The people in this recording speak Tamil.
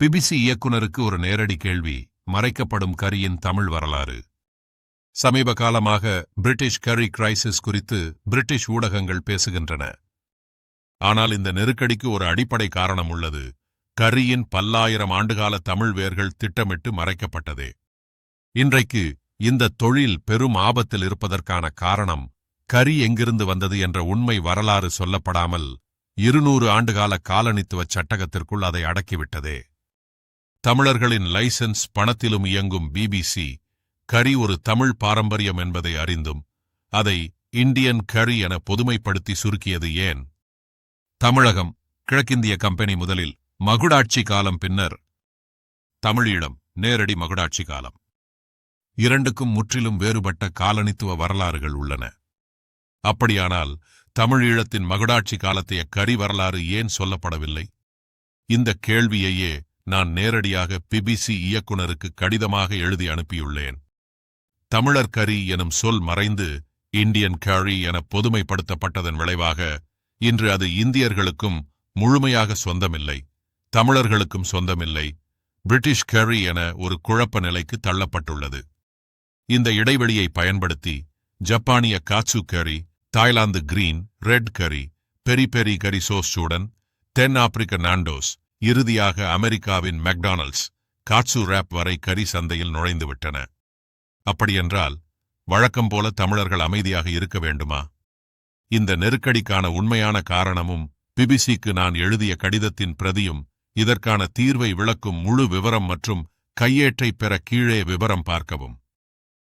பிபிசி இயக்குனருக்கு ஒரு நேரடி கேள்வி மறைக்கப்படும் கரியின் தமிழ் வரலாறு. சமீப காலமாக பிரிட்டிஷ் கரி கிரைசிஸ் குறித்து பிரிட்டிஷ் ஊடகங்கள் பேசுகின்றன. ஆனால் இந்த நெருக்கடிக்கு ஒரு அடிப்படை காரணம் உள்ளது. கரியின் பல்லாயிரம் ஆண்டுகால தமிழ் வேர்கள் திட்டமிட்டு மறைக்கப்பட்டதே. இன்றைக்கு இந்த தொழில் பெரும் ஆபத்தில் இருப்பதற்கான காரணம் கரி எங்கிருந்து வந்தது என்ற உண்மை வரலாறு சொல்லப்படாமல் இருநூறு ஆண்டுகால காலனித்துவ சட்டகத்திற்குள் அதை அடக்கிவிட்டதே. தமிழர்களின் லைசன்ஸ் பணத்திலும் இயங்கும் பிபிசி கரி ஒரு தமிழ் பாரம்பரியம் என்பதை அறிந்தும் அதை இந்தியன் கரி என பொதுமைப்படுத்தி சுருக்கியது ஏன்? தமிழகம் கிழக்கிந்திய கம்பெனி முதலில் மகுடாட்சி காலம் பின்னர் தமிழீழம் நேரடி மகுடாட்சி காலம். இரண்டுக்கும் முற்றிலும் வேறுபட்ட காலனித்துவ வரலாறுகள் உள்ளன. அப்படியானால் தமிழீழத்தின் மகுடாட்சி காலத்தைய கரி வரலாறு ஏன் சொல்லப்படவில்லை? இந்த கேள்வியையே நான் நேரடியாக பிபிசி இயக்குனருக்கு கடிதமாக எழுதி அனுப்பியுள்ளேன். தமிழர் கரி எனும் சொல் மறைந்து இந்தியன் கரி என பொதுமைப்படுத்தப்பட்டதன் விளைவாக இன்று அது இந்தியர்களுக்கும் முழுமையாக சொந்தமில்லை தமிழர்களுக்கும் சொந்தமில்லை பிரிட்டிஷ் கரி என ஒரு குழப்ப நிலைக்கு தள்ளப்பட்டுள்ளது. இந்த இடைவெளியை பயன்படுத்தி ஜப்பானிய katsu curry Thailand green red curry peri peri curry சோஸுடன் தென் ஆப்பிரிக்க நாண்டோஸ் இறுதியாக அமெரிக்காவின் மெக்டானல்ட்ஸ் காட்சு ரேப் வரை கரி சந்தையில் நுழைந்துவிட்டன. அப்படியென்றால் வழக்கம் போல தமிழர்கள் அமைதியாக இருக்க வேண்டுமா? இந்த நெருக்கடிக்கான உண்மையான காரணமும் பிபிசிக்கு நான் எழுதிய கடிதத்தின் பிரதியும் இதற்கான தீர்வை விளக்கும் முழு விவரம் மற்றும் கையேற்றை பெற கீழே விவரம் பார்க்கவும்.